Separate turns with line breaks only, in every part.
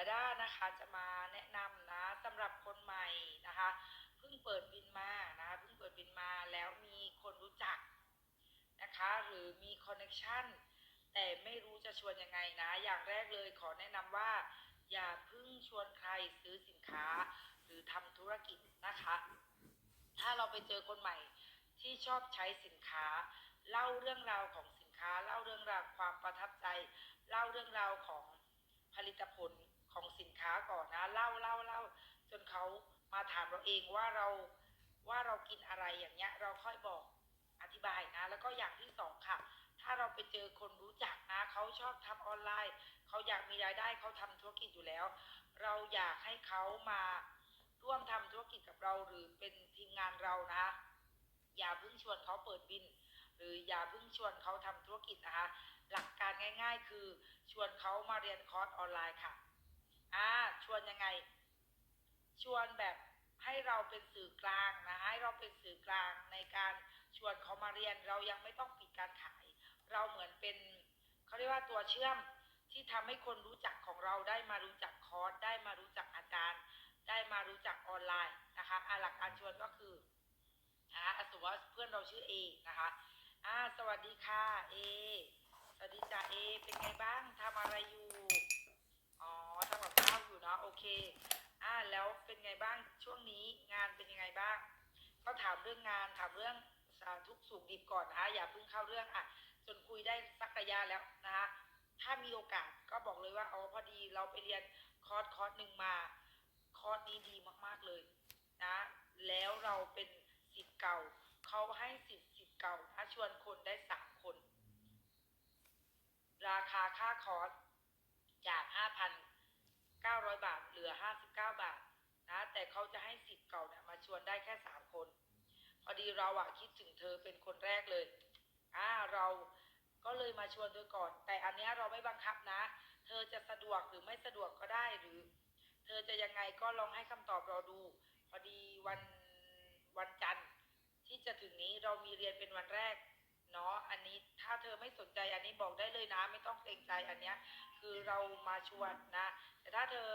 าด้านะคะจะมาแนะนำนะสำหรับคนใหม่นะคะเพิ่งเปิดบินมานะคะเพิ่งเปิดบินมาแล้วมีคนรู้จักนะคะหรือมีคอนเน c ชันแต่ไม่รู้จะชวนยังไงนะ อย่างแรกเลยขอแนะนำว่า อย่าเพิ่งชวนใครซื้อสินค้า หรือทำธุรกิจนะคะ ถ้าเราไปเจอคนใหม่ที่ชอบใช้สินค้า เล่าเรื่องราวของสินค้า เล่าเรื่องราวความประทับใจ เล่าเรื่องราวของผลิตผล ของสินค้าก่อนนะเล่าเล่าเล่าจนเขามาถามเราเองว่าเราว่าเรากินอะไรอย่างเงี้ย เราค่อยบอกอธิบายนะ แล้วก็อย่างที่สองค่ะ ถ้าเราไปเจอคนรู้จักนะเขาชอบทำออนไลน์เขาอยากมีรายได้เขาทำธุรกิจอยู่แล้ว เราอยากให้เขามาร่วมทำธุรกิจกับเราหรือเป็นทีมงานเรานะ อย่าเพิ่งชวนเขาเปิดบิน หรืออย่าเพิ่งชวนเขาทำธุรกิจนะคะ หลักการง่าย ๆ คือชวนเขามาเรียนคอร์สออนไลน์ค่ะ อ่าชวนยังไง ชวนแบบให้เราเป็นสื่อกลางนะให้เราเป็นสื่อกลางในการชวนเขามาเรียนเรายังไม่ต้องปิดการขาย เราเหมือนเป็นเขาเรียกว่าตัวเชื่อมที่ทำให้คนรู้จักของเราได้มารู้จักคอร์สได้มารู้จักอาจารย์ ได้มารู้จักออนไลน์นะคะอาหลักการชวนก็คือนะคะอะสมมติว่าเพื่อนเราชื่อเอนะคะอ่าสวัสดีค่ะเอสวัสดีจ้าเอเป็นไงบ้างทำอะไรอยู่ อ๋อทำกับข้าวอยู่ เนาะโอเค อ่าแล้วเป็นไงบ้างช่วงนี้งานเป็นยังไงบ้าง ก็ถามเรื่องงานถามเรื่องสาทุกสุขดิบก่อนนะคะอย่าเพิ่งเข้าเรื่องอะจนคุยได้สักระยะแล้วนะคะถ้ามีโอกาสก็บอกเลยว่าอ๋อพอดีเราไปเรียนคอร์สคอร์สหนึ่งมาคอร์สนี้ดีมาก ๆเลยนะแล้วเราเป็นสิทธิ์เก่าเขาให้สิทธิ์สิทธิ์เก่านะชวนคนได้สามคน ราคาค่าคอร์สจากห้าพัน 900 บาท เหลือ 59 บาทนะ แต่เขาจะให้สิทธิ์เก่าเนี่ยมาชวนได้แค่ 3 คน พอดีเราอะคิดถึงเธอเป็นคนแรกเลยอ่าเราก็เลยมาชวนเธอก่อน แต่อันนี้เราไม่บังคับนะ เธอจะสะดวกหรือไม่สะดวกก็ได้หรือ เธอจะยังไงก็ลองให้คำตอบเราดู พอดีวันวันจันทร์ที่จะถึงนี้เรามีเรียนเป็นวันแรก เนาะอันนี้ถ้าเธอไม่สนใจอันนี้บอกได้เลยนะ ไม่ต้องเกรงใจอันเนี้ยคือเรามาชวนนะ แต่ถ้าเธอ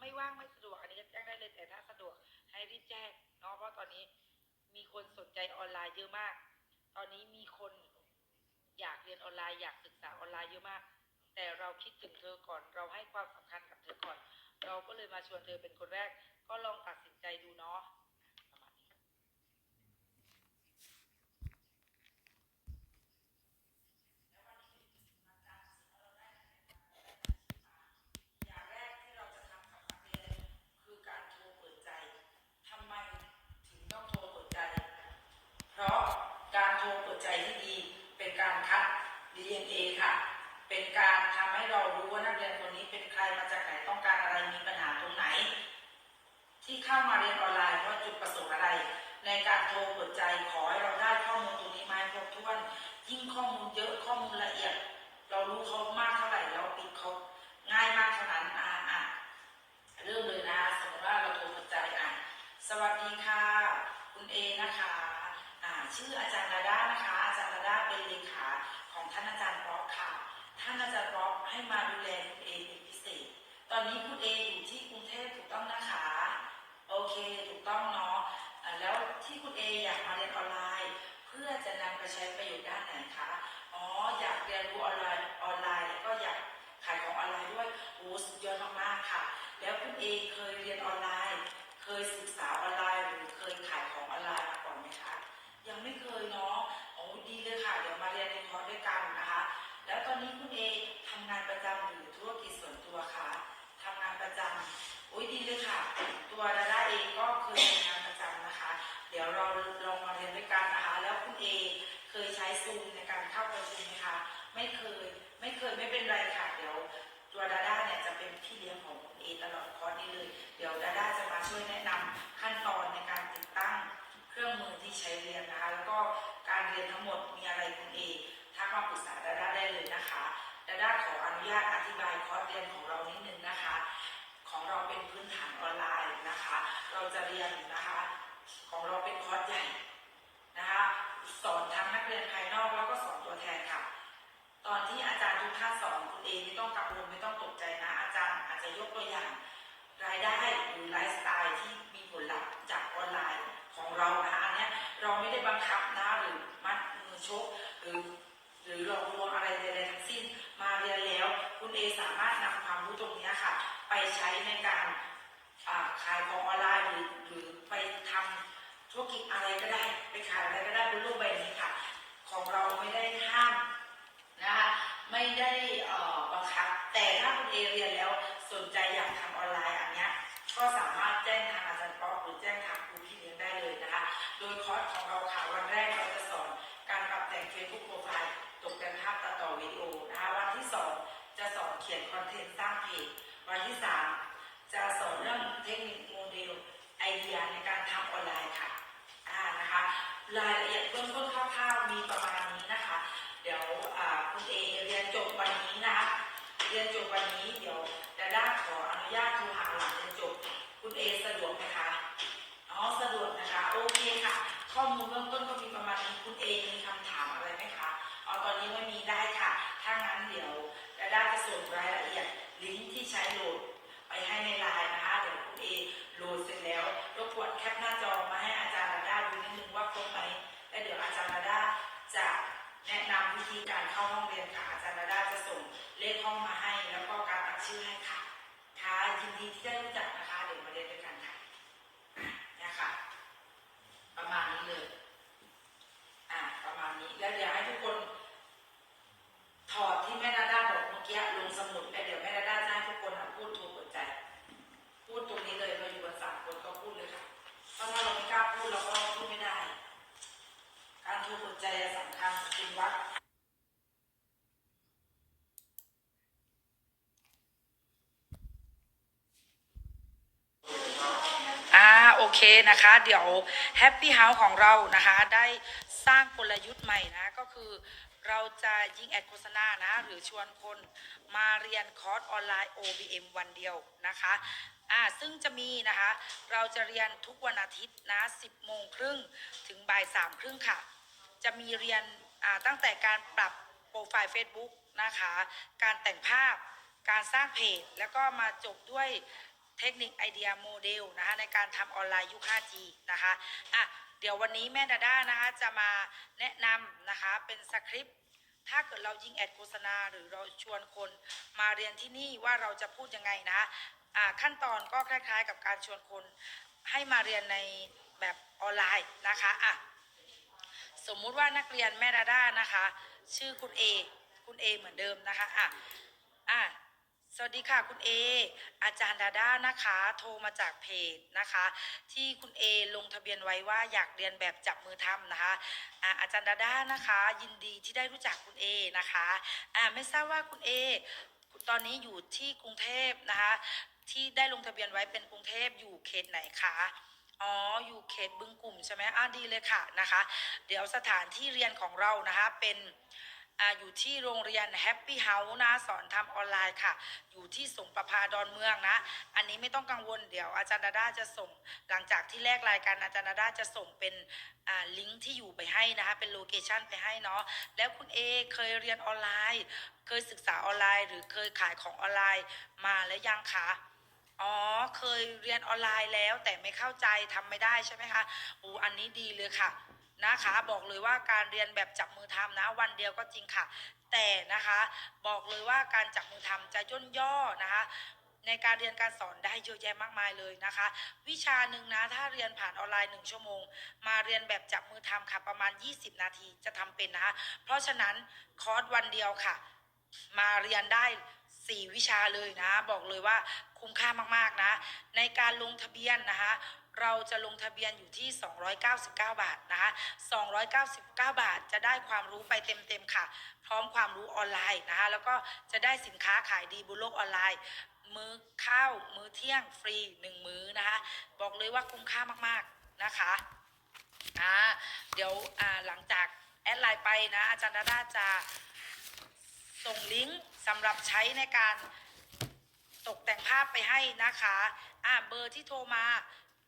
ไม่ว่างไม่สะดวกอันนี้ก็แจ้งได้เลยแต่ถ้าสะดวกให้รีบแจ้งเนาะเพราะตอนนี้มีคนสนใจออนไลน์เยอะมาก ตอนนี้มีคนอยากเรียนออนไลน์อยากศึกษาออนไลน์เยอะมาก แต่เราคิดถึงเธอก่อน เราให้ความสำคัญกับเธอก่อน เราก็เลยมาชวนเธอเป็นคนแรก ก็ลองตัดสินใจดูเนาะประมาณนี้ อย่างแรกที่เราจะทำกับนักเรียนคือการโทรเปิดใจ ทำไมถึงต้องโทรเปิดใจ เพราะการโทรเปิดใจที่ดีเป็นการคัด DNA ค่ะ เป็นการทำให้เรารู้ว่านักเรียนคนนี้เป็นใครมาจากไหนต้องการอะไรมีปัญหาตรงไหน ที่เข้ามาเรียนออนไลน์เพราะจุดประสงค์อะไร ในการโทรเปิดใจขอให้เราได้ข้อมูลตรงนี้มาครบถ้วน ยิ่งข้อมูลเยอะข้อมูลละเอียด เรารู้เขามากเท่าไหร่เราปิดเขาง่ายมากเท่านั้นอะอะเริ่มเลยนะสมมติว่าเราโทรเปิดใจอะสวัสดีค่ะ คุณเอนะคะอ่าชื่ออาจารย์ดาด้านะคะ อาจารย์ดาด้าเป็นเลขา ของท่านอาจารย์ป๊อกค่ะ ท่านอาจารย์ป๊อกให้มาดูแลคุณเอเป็นพิเศษ ตอนนี้คุณเออยู่ที่กรุงเทพถูกต้องนะคะ โอเคถูกต้องเนาะ แล้วที่คุณเออยากมาเรียนออนไลน์ เพื่อจะนำไปใช้ประโยชน์ด้านไหนคะ อ๋ออยากเรียนรู้ออนไลน์ออนไลน์แล้วก็อยากขายของออนไลน์ด้วยโอ้สุดยอดมากๆค่ะ แล้วคุณเอเคยเรียนออนไลน์ เคยศึกษาออนไลน์หรือเคยขายของออนไลน์มาก่อนไหมคะ ยังไม่เคยเนาะ ดีเลยค่ะ เดี๋ยวมาเรียนในคอร์สด้วยกันนะคะ แล้วตอนนี้คุณเอทำงานประจำหรือธุรกิจส่วนตัวคะทำงานประจำโอ้ยดีเลยค่ะ ตัวดาด้าเองก็เคยทำงานประจำนะคะ เดี๋ยวเราลองมาเรียนด้วยกันนะคะ แล้วคุณเอเคยใช้ซูมในการเข้าประชุมไหมคะ ไม่เคย ไม่เคยไม่เป็นไรค่ะ เดี๋ยวตัวดาด้าเนี่ยจะเป็นพี่เลี้ยงของคุณเอตลอดคอร์สนี้เลย เดี๋ยวดาด้าจะมาช่วยแนะนำ รเรียนทั้งหมดมีอะไรคุณเอทักมาปรึกษาดาด้าได้เลยนะคะดาด้าขออนุญาตอธิบายคอร์สเรียนของเรานิดนึงนะคะ ของเราเป็นพื้นฐานออนไลน์นะคะ เราจะเรียนนะคะ ของเราเป็นคอร์สใหญ่นะคะสอนทั้งนักเรียนภายนอกแล้วก็สอนตัวแทนค่ะ ตอนที่อาจารย์ทุกท่านสอนคุณเอไม่ต้องกังวลไม่ต้องตกใจนะ อาจารย์อาจจะยกตัวอย่าง รายได้หรือไลฟ์สไตล์ที่มีผลลัพธ์จากออนไลน์ของเรานะคะอันนี้เราไม่ได้บังคับนะ มือชกหรือหรือหลอกลวงอะไรใดๆทั้งสิ้น มาเรียนแล้ว คุณเอสามารถนำความรู้ตรงนี้ค่ะ ไปใช้ในการขายของออนไลน์หรือหรือไปทำธุรกิจอะไรก็ได้ ไปขายอะไรก็ได้บนโลกใบนี้ค่ะ ของเราไม่ได้ห้ามนะคะไม่ได้ โอเคค่ะ ข้อมูลเบื้องต้นก็มีประมาณนี้คุณเอมีคำถามอะไรไหมคะเอาตอนนี้ไม่มีได้ค่ะ ถ้างั้นเดี๋ยวดาด้าจะส่งรายละเอียดลิงก์ที่ใช้โหลดไปให้ในไลน์นะคะ เดี๋ยวคุณเอโหลดเสร็จแล้วรบกวนแคปหน้าจอมาให้อาจารย์ดาด้าดูนิดนึงว่าครบไหมและเดี๋ยวอาจารย์ดาด้าจะแนะนำวิธีการเข้าห้องเรียนค่ะ อาจารย์ดาด้าจะส่งเลขห้องมาให้ แล้วก็การตั้งชื่อให้ค่ะค่ะยินดีที่ได้รู้จักนะคะ เดี๋ยวมาเรียนด้วยกันค่ะ ประมาณนี้เลยอะประมาณนี้แล้วเดี๋ยวให้ทุกคน ถอดที่แม่นาด้าบอกเมื่อกี้ลงสมุดแล้วเดี๋ยวแม่นาด้าจะให้ทุกคนอะพูดถูกหัวใจ พูดตรงนี้เลยเราอยู่กันสามคนก็พูดเลยค่ะเพราะถ้าเราไม่กล้าพูดเราก็พูดไม่ได้ การถูกหัวใจสำคัญจริงวัด อ่าโอ เคนะคะ เดี๋ยว Happy House ของเรานะคะได้สร้างกลยุทธ์ใหม่นะ ก็คือเราจะยิงแอดโฆษณานะ หรือชวนคนมาเรียนคอร์สออนไลน์ OBM วันเดียวนะคะอ่าซึ่งจะมีนะคะ เราจะเรียนทุกวันอาทิตย์นะ 10 โมงครึ่งถึงบ่ายสามครึ่งค่ะ จะมีเรียนอ่าตั้งแต่การปรับโปรไฟล์ Facebook นะคะ การแต่งภาพ การสร้างเพจ แล้วก็มาจบด้วย เทคนิคไอเดียโมเดลนะคะในการทำออนไลน์ยุค 5G นะคะอะเดี๋ยววันนี้แม่ดาด้านะคะจะมาแนะนำนะคะเป็นสคริปต์ถ้าเกิดเรายิงแอดโฆษณา หรือเราชวนคนมาเรียนที่นี่ว่าเราจะพูดยังไงนะอ่าขั้นตอนก็คล้าย ๆ กับการชวนคนให้มาเรียนในแบบออนไลน์นะคะอะสมมุติว่านักเรียนแม่ดาด้านะคะ ชื่อคุณเอคุณเอเหมือนเดิมนะคะอะอะ สวัสดีค่ะคุณเออาจารย์ดาด้านะคะ โทรมาจากเพจนะคะ ที่คุณเอลงทะเบียนไว้ว่าอยากเรียนแบบจับมือทำนะคะอะอาจารย์ดาด้านะคะ ยินดีที่ได้รู้จักคุณเอนะคะะไม่ทราบว่าคุณเอตอนนี้อยู่ที่กรุงเทพนะคะ ที่ได้ลงทะเบียนไว้เป็นกรุงเทพอยู่เขตไหนคะอ๋อ อยู่เขตบึงกลุ่มใช่ไหมอ่าดีเลยค่ะนะคะ เดี๋ยวสถานที่เรียนของเรานะคะเป็น อยู่ที่โรงเรียน Happy House นะ สอนทำออนไลน์ค่ะ อยู่ที่สงประพาดอนเมืองนะ อันนี้ไม่ต้องกังวลเดี๋ยวอาจารย์ดาด้าจะส่ง หลังจากที่แลกรายการอาจารย์ดาด้าจะส่งเป็นอ่าลิงก์ที่อยู่ไปให้นะคะ เป็นโลเคชันไปให้เนาะ แล้วคุณเอเคยเรียนออนไลน์ เคยศึกษาออนไลน์ หรือเคยขายของออนไลน์มาแล้วยังคะอ๋อ เคยเรียนออนไลน์แล้วแต่ไม่เข้าใจทำไม่ได้ใช่ไหมคะอ้อันนี้ดีเลยค่ะ นะคะ บอกเลยว่าการเรียนแบบจับมือทำนะ วันเดียวก็จริงค่ะ แต่นะคะบอกเลยว่าการจับมือทำจะย่นย่อนะคะในการเรียนการสอนได้เยอะแยะมากมายเลยนะคะ วิชาหนึ่งนะถ้าเรียนผ่านออนไลน์หนึ่งชั่วโมง มาเรียนแบบจับมือทำค่ะประมาณ 20 นาทีจะทำเป็นนะคะ เพราะฉะนั้นคอร์สวันเดียวค่ะ มาเรียนได้ 4 วิชาเลยนะ บอกเลยว่าคุ้มค่ามากๆนะ ในการลงทะเบียนนะคะ เราจะลงทะเบียนอยู่ที่ 299 บาทนะคะ 299 บาทจะได้ความรู้ไปเต็มๆค่ะ พร้อมความรู้ออนไลน์นะคะ แล้วก็จะได้สินค้าขายดีบนโลกออนไลน์ มื้อข้าวมื้อเที่ยงฟรี 1 มื้อนะคะ บอกเลยว่าคุ้มค่ามากๆนะคะอ่าเดี๋ยวอ่าหลังจากแอดไลน์ไปนะ อาจารย์ดาดาจะส่งลิงก์สำหรับใช้ในการตกแต่งภาพไปให้นะคะ อ่าเบอร์ที่โทรมา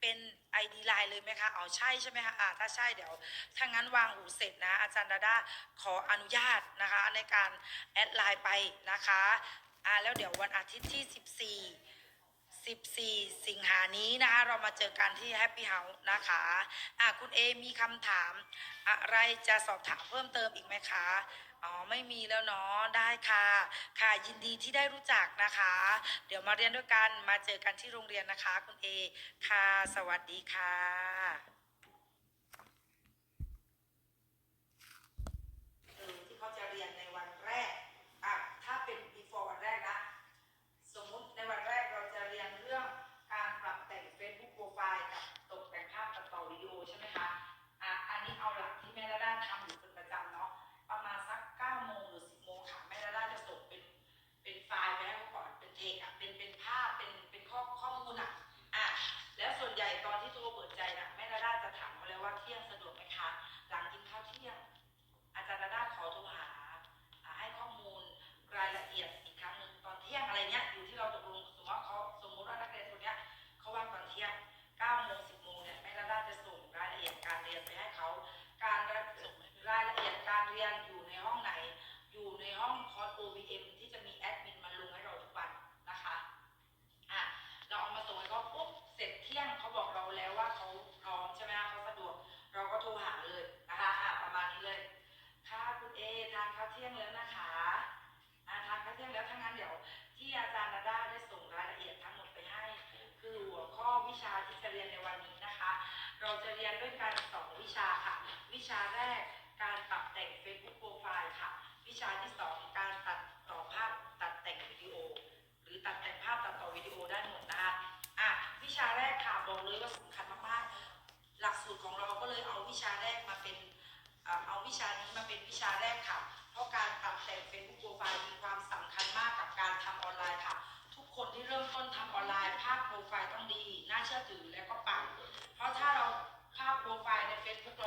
เป็น ID ไลน์เลยไหมคะอ๋อใช่ใช่ไหมคะอ่าถ้าใช่เดี๋ยว ถ้างั้นวางหูเสร็จนะ อาจารย์ดาด้าขออนุญาตนะคะในการแอดไลน์ไปนะคะอ่าแล้วเดี๋ยววันอาทิตย์ที่ 14 14 สิงหานี้นะคะเรามาเจอกันที่แฮปปี้เฮาส์นะคะอะคุณเอมีคำถามอะไรจะสอบถามเพิ่มเติมอีกไหมคะ อ๋อไม่มีแล้วเนาะได้ค่ะ ค่ะยินดีที่ได้รู้จักนะคะ เดี๋ยวมาเรียนด้วยกันมาเจอกันที่โรงเรียนนะคะ คุณเอค่ะ สวัสดีค่ะ คุณเอทานข้าเที่ยงแล้วนะคะอาทานข้าเที่ยงแล้วทั้างนั้นเดี๋ยว ที่อาจารย์นาด้าได้ส่งรายละเอียดทั้งหมดไปให้ คือหัวข้อวิชาที่จะเรียนในวันนี้นะคะ เราจะเรียนด้วยกันสองวิชาค่ะ วิชาแรกการปรับแต่ง Facebook Profile ค่ะ วิชาที่สองการตัดต่อภาพตัดแต่งวิดีโอ หรือตัดแต่งภาพตัดต่อวิดีโอได้หมดนะคะอะวิชาแรกค่ะบอกเลยว่าสำคัญมากๆหลักสูตรของเราก็เลยเอาวิชาแรก วิชานี้มาเป็นวิชาแรกค่ะ เพราะการปรับแต่งเฟซบุ๊กโปรไฟล์มีความสำคัญมากกับการทำออนไลน์ค่ะ ทุกคนที่เริ่มต้นทำออนไลน์ ภาพโปรไฟล์ต้องดี น่าเชื่อถือและก็ปังเพราะถ้าเราภาพโปรไฟล์ใน Facebook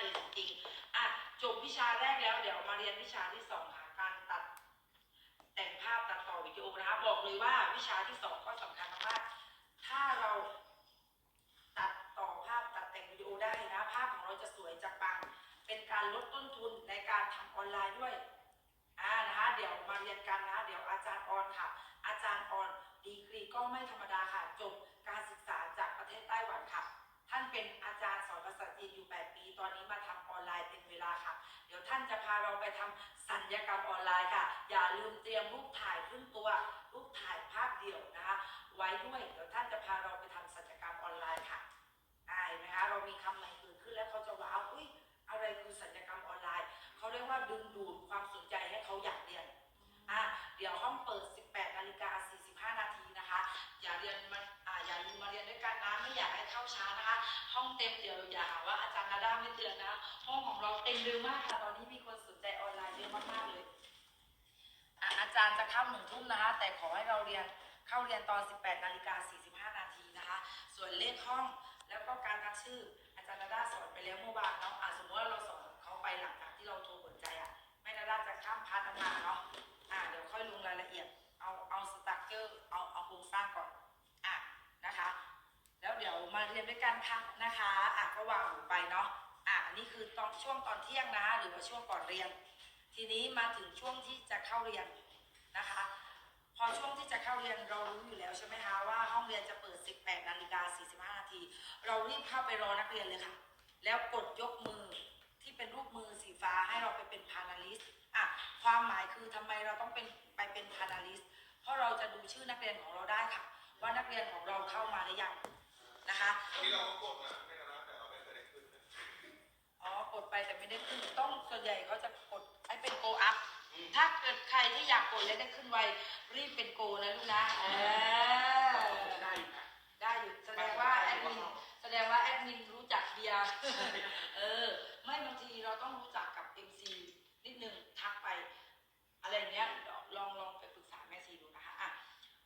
เลยจริงๆอะจบวิชาแรกแล้วเดี๋ยวมาเรียนวิชาที่สองค่ะการตัด แต่งภาพตัดต่อวิดีโอนะคะบอกเลยว่าวิชาที่สองก็สำคัญมากถ้าเราตัดต่อภาพตัดแต่งวิดีโอได้นะ ภาพของเราจะสวยจะปังเป็นการลดต้นทุนในการทำออนไลน์ด้วยอ่านะคะเดี๋ยวมาเรียนกันนะ เดี๋ยวอาจารย์ออนค่ะ อาจารย์ออนดีกรีก็ไม่ธรรมดาค่ะจบการศึกษาจากประเทศไต้หวันค่ะ ท่านเป็นอาจารย์สอนภาษาจีนอยู่8ปี ตอนนี้มาทำออนไลน์เป็นเวลาค่ะ เดี๋ยวท่านจะพาเราไปทำสัญญกรรมออนไลน์ค่ะ อย่าลืมเตรียมรูปถ่ายครึ่งตัวรูปถ่ายภาพเดี่ยวนะคะ ไว้ด้วยเดี๋ยวท่านจะพาเราไปทำสัญญกรรมออนไลน์ค่ะอ่าเห็นไหมคะเรามีคำใหม่เกิดขึ้นแล้วเขาจะว้าวอุ้ยอะไรคือสัญญกรรมออนไลน์เขาเรียกว่าดึงดูดความสนใจให้เขาอยากเรียนอะเดี๋ยวห้องเปิด กันนะไม่อยากให้เข้าช้านะคะ ห้องเต็มเดี๋ยวอย่าหาว่าอาจารย์นาด้าไม่เตือนนะห้องของเราเต็มเร็วมากค่ะตอนนี้มีคนสนใจออนไลน์เยอะมากๆเลยอาจารย์จะเข้าหนึ่งทุ่มนะคะ แต่ขอให้เราเรียนเข้าเรียนตอน 18นาฬิกา45 นาทีนะคะ ส่วนเลขห้องแล้วก็การทักชื่อ อาจารย์นาด้าสอนไปแล้วเมื่อวานเนาะสมมติว่าเราสอนเขาไปหลังจากที่เราโทรเปิดใจอะแม่นาด้าจะข้ามพาร์ทนั้นมาเนาะอ่าเดี๋ยวค่อยลงรายละเอียดเอาเอาสตั๊กเกอร์ รียนด้วยกันค่ะนะคะอะก็วางหูไปเนาะอะอันนี้คือตอนช่วงตอนเที่ยงนะคะหรือว่าช่วงก่อนเรียน ทีนี้มาถึงช่วงที่จะเข้าเรียนนะคะ พอช่วงที่จะเข้าเรียนเรารู้อยู่แล้วใช่ไหมคะว่าห้องเรียนจะเปิด 18นาฬิกา45นาทีเรารีบเข้าไปรอนักเรียนเลยค่ะ แล้วกดยกมือที่เป็นรูปมือสีฟ้าให้เราไปเป็นพานาลิสอะความหมายคือทำไมเราต้องเป็นไปเป็นพานาลิสเพราะเราจะดูชื่อนักเรียนของเราได้ค่ะ ว่านักเรียนของเราเข้ามาหรือยัง นะคะ
ที่เราก็กดนะไม่นานแต่เราไม่เคยได้ขึ้นนะ
อ๋อกดไปแต่ไม่ได้ขึ้นต้องส่วนใหญ่เขาจะกดให้เป็นโกอัพถ้าเกิดใครที่อยากกดและได้ขึ้นไวรีบเป็นโกนะลูกนะเออ
ได้อยู่นะ
ได้อยู่แสดงว่าแอดมินแสดงว่าแอดมินรู้จักเบียร์เออ ไม่บางทีเราต้องรู้จักกับ MC นิดนึงทักไป อะไรเนี้ยลองลองไป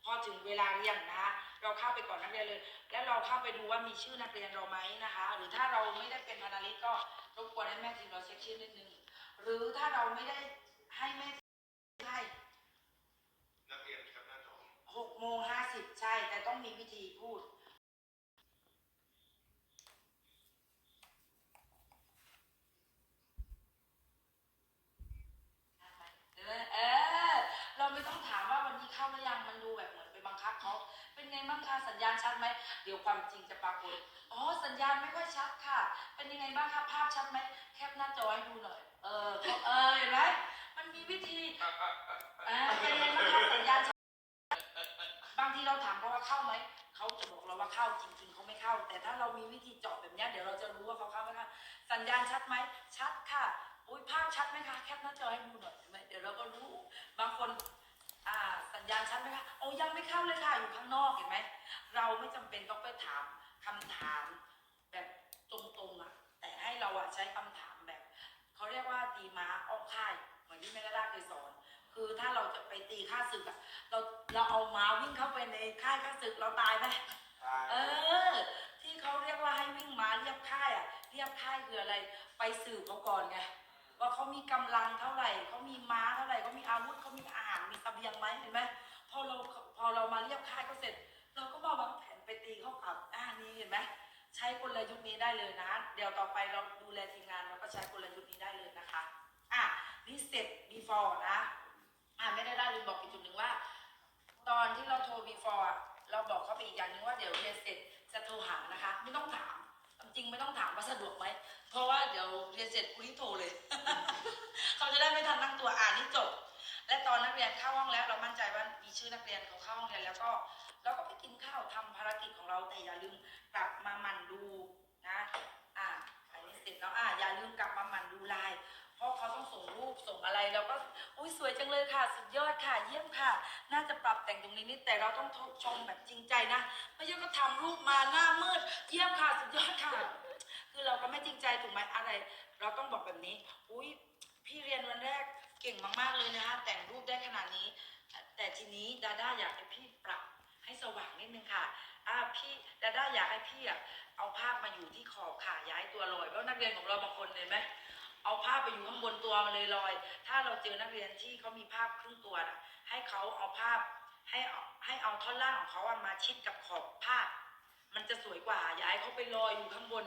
พอถึงเวลาเรียนนะคะเราเข้าไปก่อนนักเรียนเลย แล้วเราเข้าไปดูว่ามีชื่อนักเรียนเราไหมนะคะ หรือถ้าเราไม่ได้เป็นพนาลิสก็รบกวนให้แม่ทีมเราเช็คชื่อนิดนึง หรือถ้าเราไม่ได้ให้แม่ให้
นักเรียนแคปหน้าจอ
หกโมงห้าสิบใช่ แต่ต้องมีวิธีพูดเออ ไปบังคับเขาเป็นไงบ้างคะสัญญาณชัดไหมเดี๋ยวความจริงจะปรากฏอ๋อสัญญาณไม่ค่อยชัดค่ะ เป็นยังไงบ้างคะภาพชัดไหมแคปหน้าจอให้ดูหน่อย เออเออเห็นไหมมันมีวิธีเออเป็นยังไงบ้างคะสัญญาณชัดบางทีเราถามเขาว่าเข้าไหมเขาจะบอกเราว่าเข้าจริงๆเขาไม่เข้า แต่ถ้าเรามีวิธีเจาะแบบนี้เดี๋ยวเราจะรู้ว่าเขาเข้าไม่เข้าสัญญาณชัดไหมชัดค่ะอุ้ยภาพชัดไหมคะแคปหน้าจอให้ดูหน่อยเดี๋ยวเราก็รู้บางคน สัญญาณชัดไหมคะโอ้ยังไม่เข้าเลยค่ะ อยู่ข้างนอกเห็นไหม เราไม่จำเป็นต้องไปถามคำถามแบบตรงๆอะ แต่ให้เราอะใช้คำถามแบบเขาเรียกว่าตีม้าอ้อมค่ายเหมือนที่แม่กระดาเคยสอน คือถ้าเราจะไปตีค่าศึกอะ เราเราเอาม้าวิ่งเข้าไปในค่ายค่าศึกเราตายไหมเออ ที่เขาเรียกว่าให้วิ่งม้าเรียบค่ายอะ เรียบค่ายคืออะไร ไปสืบเขาก่อนไงว่าเขามีกำลังเท่าไหร่เขามีม้าเท่าไหร่เขามีอาวุธเขามีอาหาร มีเสบียงไหมเห็นไหมพอเราพอเรามาเรียบค่ายเขาเสร็จ เราก็มาวางแผนไปตีเขากลับอ่านี่เห็นไหมใช้กลยุทธ์นี้ได้เลยนะ เดี๋ยวต่อไปเราดูแลทีมงานเราก็ใช้กลยุทธ์นี้ได้เลยนะคะอะนี่เสร็จ before นะอะไม่ได้ได้ลืมบอกอีกจุดหนึ่งว่า ตอนที่เราโทร before อะเราบอกเขาไปอีกอย่างหนึงว่าเดี๋ยวเรียนเสร็จจะโทรหานะคะ ไม่ต้องถามจริงไม่ต้องถามว่าสะดวกไหม เพราะว่าเดี๋ยวเรียนเสร็จคุณรีบโทรเลย เขาจะได้ไม่ทันตั้งตัวอ่านนี่จบ และตอนนักเรียนเข้าห้องแล้วเรามั่นใจว่ามีชื่อนักเรียนเขาเข้าห้องเรียนแล้วก็เราก็ไปกินข้าวทำภารกิจของเราแต่อย่าลืมกลับมาหมั่นดูนะอ่าอันนี้เสร็จแล้วอ่าอย่าลืมกลับมาหมั่นดูไลน์เพราะเขาต้องส่งรูปส่งอะไรเราก็อุ้ยสวยจังเลยค่ะ สุดยอดค่ะ เยี่ยมค่ะ น่าจะปรับแต่งตรงนี้นิดแต่เราต้องชมแบบจริงใจนะไม่ใช่ก็ทำรูปมาหน้ามืด เยี่ยมค่ะสุดยอดค่ะ คือเราก็ไม่จริงใจถูกไหมอะไร เราต้องบอกแบบนี้ อุ้ยพี่เรียนวันแรก เก่งมาก ๆ เลยนะแต่งรูปได้ขนาดนี้ แต่ทีนี้ดาด้าอยากให้พี่ปรับให้สว่างนิดนึงค่ะอ่าพี่ดาด้าอยากให้พี่อะเอาภาพมาอยู่ที่ขอบค่ะย้ายตัวลอยเพราะนักเรียนของเราบางคนเห็นไหมเอาภาพไปอยู่ข้างบนตัวมันเลยลอย ถ้าเราเจอนักเรียนที่เขามีภาพครึ่งตัวนะให้เขาเอาภาพให้เอาให้เอาท่อนล่างของเขาอะมาชิดกับขอบภาพ มันจะสวยกว่าอย่าให้เขาไปลอยอยู่ข้างบน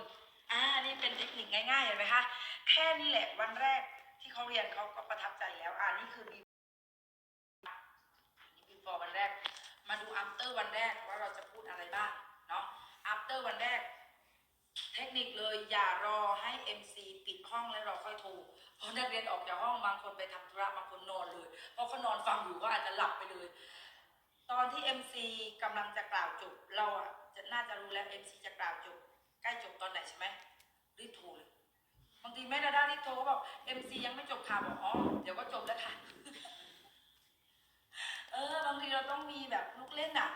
อ่านี่เป็นเทคนิคง่ายๆเห็นไหมคะแค่นี้แหละวันแรก ที่เขาเรียนเขาก็ประทับใจแล้ว อ่านี่คือบีนี่ before วันแรก มาดู after วันแรกว่าเราจะพูดอะไรบ้างเนาะ after วันแรก เทคนิคเลยอย่ารอให้ MC ปิดห้องแล้วเราค่อยโทรเพราะนักเรียนออกจากห้องบางคนไปทำธุระบางคนนอนเลยเพราะเขานอนฟังอยู่ก็อาจจะหลับไปเลย ตอนที่ MC กำลังจะกล่าวจบเราอะจะน่าจะรู้แล้ว MC จะกล่าวจบใกล้จบตอนไหนใช่ไหมรีบโทรเลยางทีแม่ดาด้ารีบโทรก็บอก MC ยังไม่จบค่ะบอกอ๋อเดี๋ยวก็จบแล้วค่ะ เออบางทีเราต้องมีแบบลูกเล่นอะ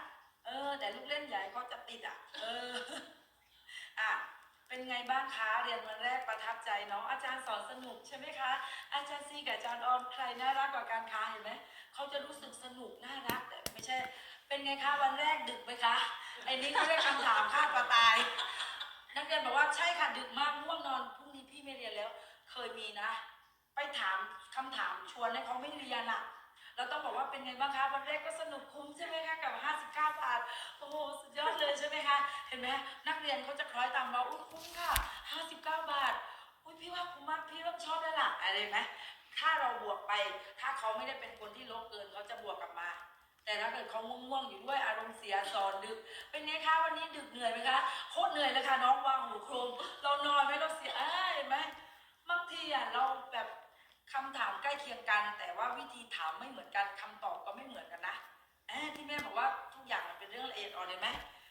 เออ แต่ลูกเล่นใหญ่เขาจะติดอะ เออ อะเป็นไงบ้างคะเรียนวันแรกประทับใจเนาะอาจารย์สอนสนุกใช่ไหมคะ อาจารย์ซีกับอาจารย์ออมใครน่ารักกว่าการค้าเห็นไหมเขาจะรู้สึกสนุกน่ารักแต่ไม่ใช่ เป็นไงคะวันแรกดึกไหมคะไอ้นี้เขาเรียกคำถามฆ่าตัวตาย นักเรียนบอกว่าใช่ค่ะดึกมากง่วงนอนพรุ่ง นี้พี่ไม่เรียนแล้ว เคยมีนะ ไปถามคำถามชวนให้เขาไม่เรียนอะเราต้องบอกว่าเป็นไงบ้างคะวันแรกก็สนุกคุ้มใช่ไหมคะกับ 59 บาทโอ้โหสุดยอดเลยใช่ไหมคะเห็นไหมนักเรียนเขาจะคล้อยตามเราอุ้ยคุ้มค่ะ 59 บาทอุ้ยพี่ว่าคุ้มมากพี่เริ่มชอบแล้วล่ะอะไรไหมถ้าเราบวกไป ถ้าเขาไม่ได้เป็นคนที่ลบเกินเขาจะบวกกลับมา แต่ถ้าเกิดเขาง่วงๆอยู่ด้วยอารมณ์เสียสอนดึก เป็นไงคะวันนี้ดึกเหนื่อยไหมคะโคตรเหนื่อยเลยค่ะน้องวางหูโครมเรานอนไหมเราเสียเอ้ยเห็นไหมบางทีอะเราแบบคำถามใกล้เคียงกัน แต่ว่าวิธีถามไม่เหมือนกันคำตอบก็ไม่เหมือนกันนะที่แม่บอกว่าทุกอย่างมันเป็นเรื่องละเอียดอ่อนเลยไหม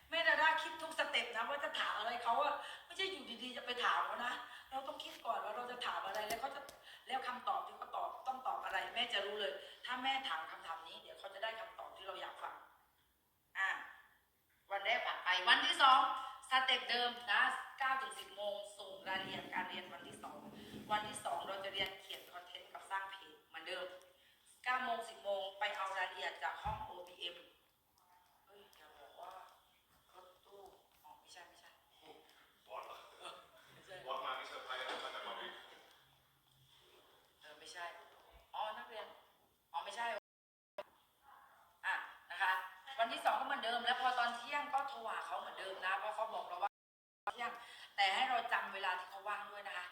แม่ดาด้าคิดทุกสเต็ปนะว่าจะถามอะไรเขาอะไม่ใช่อยู่ดีๆจะไปถามเขานะ เราต้องคิดก่อนว่าเราจะถามอะไรแล้วเขาจะแล้วคำตอบที่เขาตอบต้องตอบอะไร แม่จะรู้เลย ถ้าแม่ถามคำถามนี้ เดี๋ยวเขาจะได้คำตอบ เราอยากฟังอะวันแรกผ่านไปวันที่สองสเต็ปเดิมนะ9ถึง10โมงส่งรายละเอียดการเรียนวันที่2วันที่2เราจะเรียนเขียนคอนเทนต์กับสร้างเพจเหมือนเดิม9โมง10โมงไปเอารายละเอียดจากห้อง OPM เฮ้ยอย่าบอกว่ารถตู้อ๋อไม่ใช่ไม่ใช่
บอสเหรอ
ไม่ใช่
บอสมาไม่เซอร์ไพรส์แล้วมาจากมาวิน
เออไม่ใช่ อ๋อ นักเรียน อ๋อ ไม่ใช่ อะ นะคะ วันที่สองก็เหมือนเดิม แล้วพอตอนเที่ยงก็โทรหาเขาเหมือนเดิมนะ เพราะเขาบอกเราว่าเที่ยง แต่ให้เราจำเวลาที่เขาว่างด้วยนะคะ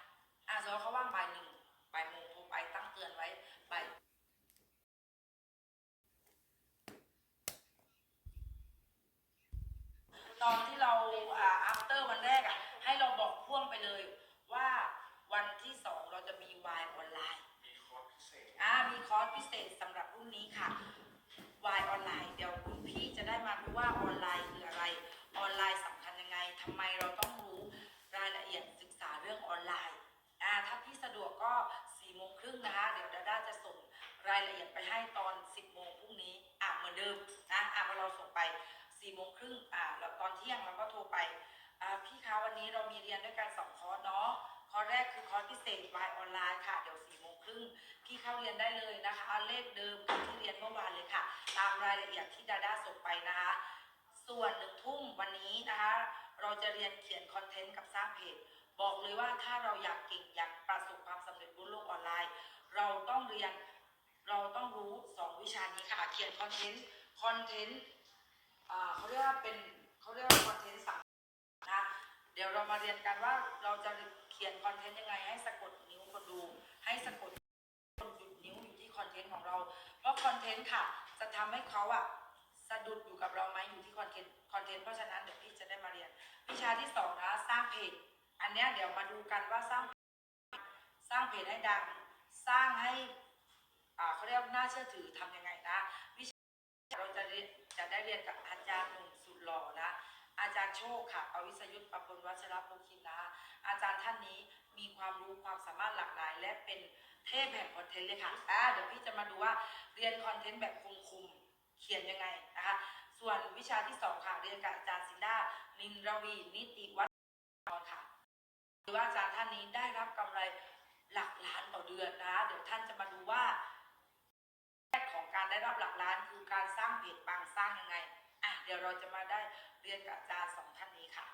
อะสมมติเขาว่างบ่ายหนึ่งบ่ายโมงโทรไปตั้งเตือนไว้บ่ายตอนที่เราอ่า after วันแรกอะ ให้เราบอกพ่วงไปเลยว่าวันที่สองเราจะมีวายออนไลน์
มีคอร์สพิเศษ
อ่า มีคอร์สพิเศษสำหรับรุ่นนี้ค่ะวายออนไลน์ ร์สแรกคือคอร์สพิเศษวายออนไลน์ค่ะ เดี๋ยว4โมงครึ่งพี่เข้าเรียนได้เลยนะคะ เลขเดิมที่เรียนเมื่อวานเลยค่ะ ตามรายละเอียดที่ดาด้าส่งไปนะคะ ส่วนหนึ่งทุ่มวันนี้นะคะ เราจะเรียนเขียนคอนเทนต์กับสร้างเพจบอกเลยว่าถ้าเราอยากเก่งอยากประสบความสำเร็จบนโลกออนไลน์ เราต้องเรียนเราต้องรู้สองวิชานี้ค่ะ เขียนคอนเทนต์คอนเทนต์เขาเรียกว่าเป็นเขาเรียกว่าคอนเทนต์สัมนะเดี๋ยวเรามาเรียนกันว่าเราจะ ขียนคอนเทนต์ยังไง ให้สะกดนิ้วคนดู ให้สะกดคนหยุดนิ้วอยู่ที่คอนเทนต์ของเรา เพราะคอนเทนต์ค่ะ จะทำให้เขาอะสะดุดอยู่กับเราไหมอยู่ที่คอนเทนต์คอนเทนต์เพราะฉะนั้นเดี๋ยวพี่จะได้มาเรียน วิชาที่สองนะสร้างเพจอันนี้เดี๋ยวมาดูกันว่าสร้างสร้างเพจให้ดัง สร้างให้อ่าเขาเรียกว่าน่าเชื่อถือทำยังไงนะ วิชาเราจะเรียนจะได้เรียนกับอาจารย์หนุ่มสุดหล่อนะ อาจารย์โชคค่ะปวิสยุทธ์ประพลวัชรภูคินนะคะอาจารย์ท่านนี้มีความรู้ความสามารถหลากหลาย และเป็นเทพแห่งคอนเทนต์เลยค่ะอ่าเดี๋ยวพี่จะมาดูว่าเรียนคอนเทนต์แบบคุมคุมเขียนยังไงนะคะ ส่วนวิชาที่สองค่ะเรียนกับอาจารย์ซินดานินรวี นิติวัฒน์ค่ะหรือว่าอาจารย์ท่านนี้ได้รับกำไรหลักล้านต่อเดือนนะคะเดี๋ยวท่านจะมาดูว่าแรกของการได้รับหลักล้านคือการสร้างเพจปังสร้างยังไง อะเดี๋ยวเราจะมาได้เรียนกับอาจารย์สองท่านนี้ค่ะ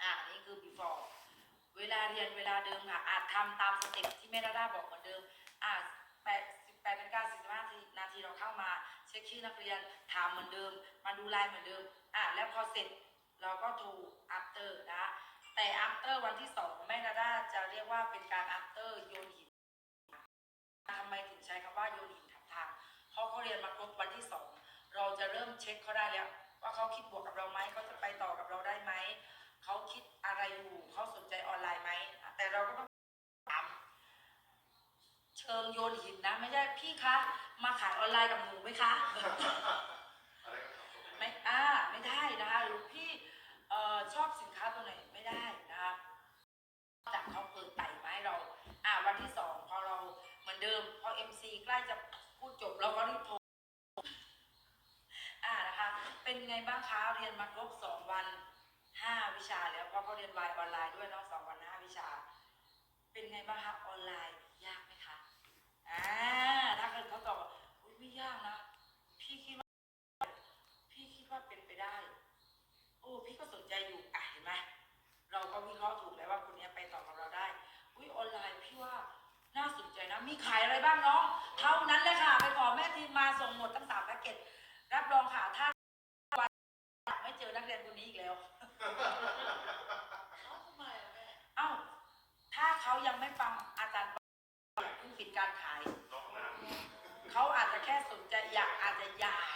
อะนี่คือ before เวลาเรียนเวลาเดิมค่ะ อาจทำตามสเต็ปที่แม่ดาด้าบอกเหมือนเดิม อะแปดสิบแปดนาฬิกาสี่สิบห้านาทีเราเข้ามา เช็คชื่อนักเรียนถามเหมือนเดิม มาดูไลน์เหมือนเดิม อะแล้วพอเสร็จเราก็โทร after นะแต่ after วันที่สองแม่ดาด้าจะเรียกว่าเป็นการ after โยนหินทำไมถึงใช้คำว่าโยนหินทับทางเพราะเขาเรียนมาครบวันที่สอง เราจะเริ่มเช็คเขาได้แล้ว ว่าเขาคิดบวกกับเราไหมเขาจะไปต่อกับเราได้ไหมเขาคิดอะไรอยู่เขาสนใจออนไลน์ไหมแต่เราก็ต้องถามเชิงโยนหินนะไม่ใช่พี่คะมาขายออนไลน์กับหนูไหมคะ
อะไรก็ทำตรง
ไม่อ่าไม่ได้นะคะหรือพี่เอ่อชอบสินค้าตัวไหนไม่ได้นะคะจากเขาเปิดไต่มาให้เรา อ่าวันที่สองพอเราเหมือนเดิมพอ MC ใกล้จะพูดจบเราก็รีบโทรอ่านะคะ เป็นไงบ้างคะเรียนมาครบสองวันห้าวิชาแล้วเพราะเขาเรียนวายออนไลน์ด้วยเนาะสองวันห้าวิชา เป็นไงบ้างคะออนไลน์ยากไหมคะอ่าถ้าเกิดเขาตอบว่าอุ๊ยไม่ยากนะพี่คิดว่า พี่คิดว่าเป็นไปได้ โอ้พี่ก็สนใจอยู่อะเห็นไหมเราก็วิเคราะห์ถูกแล้วว่าคนนี้ไปต่อกับเราได้อุ้ยออนไลน์พี่ว่าน่าสนใจนะ มีขายอะไรบ้างน้อง เท่านั้นเลยค่ะ ไปขอแม่ทีมมาส่งหมดทั้งสามแพ็กเกจ รับรองค่ะถ้า
ทำไมอะแม่
เอ้า ถ้าเขายังไม่ฟังอาจารย์เพิ่งปิดการขาย
นอกนั้น
เขาอาจจะแค่สนใจอยากอาจจะอยาก